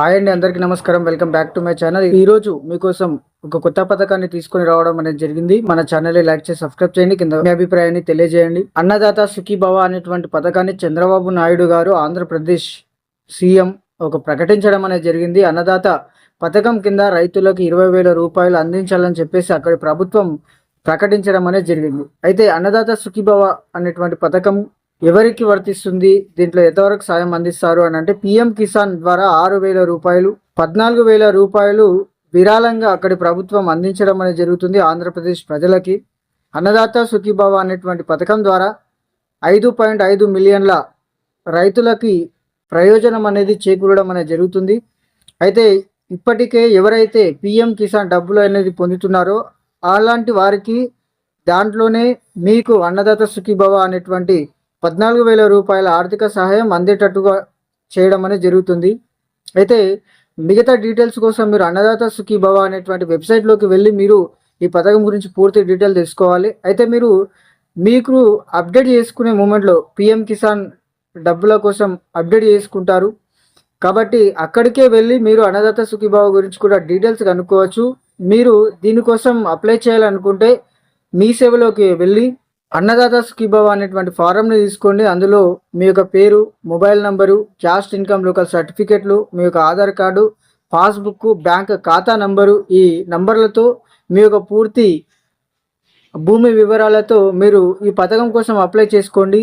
Hi అండి అందరికీ నమస్కారం. Welcome back to my channel. ఈ రోజు మీకోసం ఒక కొత్త పథకాన్ని తీసుకొని రావడం అనేది జరిగింది. మన ఛానల్ లైక్ చేసి సబ్స్క్రైబ్ చేయండి. కింద మీ అభిప్రాయాన్ని తెలియజేయండి. అన్నదాత సుఖీభవ అనేటువంటి పథకాన్ని చంద్రబాబు నాయుడు గారు ఆంధ్రప్రదేశ్ సీఎం ఒక ప్రకటించడం అనేది జరిగింది. అన్నదాత పథకం కింద రైతులకు ఇరవై వేల రూపాయలు అందించాలని చెప్పేసి అక్కడి ప్రభుత్వం ప్రకటించడం అనేది జరిగింది. అయితే అన్నదాత సుఖీభవ అనేటువంటి పథకం ఎవరికి వర్తిస్తుంది? దీంట్లో ఎంతవరకు సాయం అందిస్తారు అని అంటే పిఎం కిసాన్ ద్వారా ఆరు వేల రూపాయలు పద్నాలుగు వేల రూపాయలు విరాళంగా అక్కడి ప్రభుత్వం అందించడం అనేది జరుగుతుంది ఆంధ్రప్రదేశ్ ప్రజలకి. అన్నదాత సుఖీభవ అనేటువంటి పథకం ద్వారా ఐదు పాయింట్ ఐదు మిలియన్ల రైతులకి ప్రయోజనం అనేది చేకూరడం అనేది జరుగుతుంది. అయితే ఇప్పటికే ఎవరైతే పిఎం కిసాన్ డబ్బులు అనేది పొందుతున్నారో అలాంటి వారికి దాంట్లోనే మీకు అన్నదాత సుఖీభవ అనేటువంటి పద్నాలుగు వేల రూపాయల ఆర్థిక సహాయం అందేటట్టుగా చేయడం అనేది జరుగుతుంది. అయితే మిగతా డీటెయిల్స్ కోసం మీరు అన్నదాత సుఖీభవ అనేటువంటి వెబ్సైట్లోకి వెళ్ళి మీరు ఈ పథకం గురించి పూర్తి డీటెయిల్ తెలుసుకోవాలి. అయితే మీరు మీకు అప్డేట్ చేసుకునే మూమెంట్లో పిఎం కిసాన్ డబ్బుల కోసం అప్డేట్ చేసుకుంటారు. కాబట్టి అక్కడికే వెళ్ళి మీరు అన్నదాత సుఖీభావ గురించి కూడా డీటెయిల్స్ కనుక్కోవచ్చు. మీరు దీనికోసం అప్లై చేయాలనుకుంటే మీ సేవలోకి వెళ్ళి అన్నదాత సుఖీభావ అనేటువంటి ఫారంని తీసుకోండి. అందులో మీ యొక్క పేరు mobile number caste income local సర్టిఫికెట్లు మీ యొక్క ఆధార్ కార్డు పాస్బుక్ బ్యాంక్ ఖాతా నంబరు ఈ నంబర్లతో మీ యొక్క పూర్తి భూమి వివరాలతో మీరు ఈ పథకం కోసం అప్లై చేసుకోండి.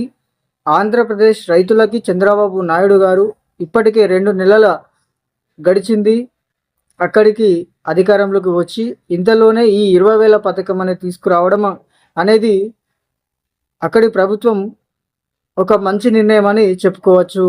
ఆంధ్రప్రదేశ్ రైతులకి చంద్రబాబు నాయుడు గారు ఇప్పటికే రెండు నెలల గడిచింది. అక్కడికి అధికారంలోకి వచ్చి ఇంతలోనే ఈ ఇరవై వేల పథకం అనేది తీసుకురావడం అనేది అక్కడి ప్రభుత్వం ఒక మంచి నిర్ణయం అని చెప్పుకోవచ్చు.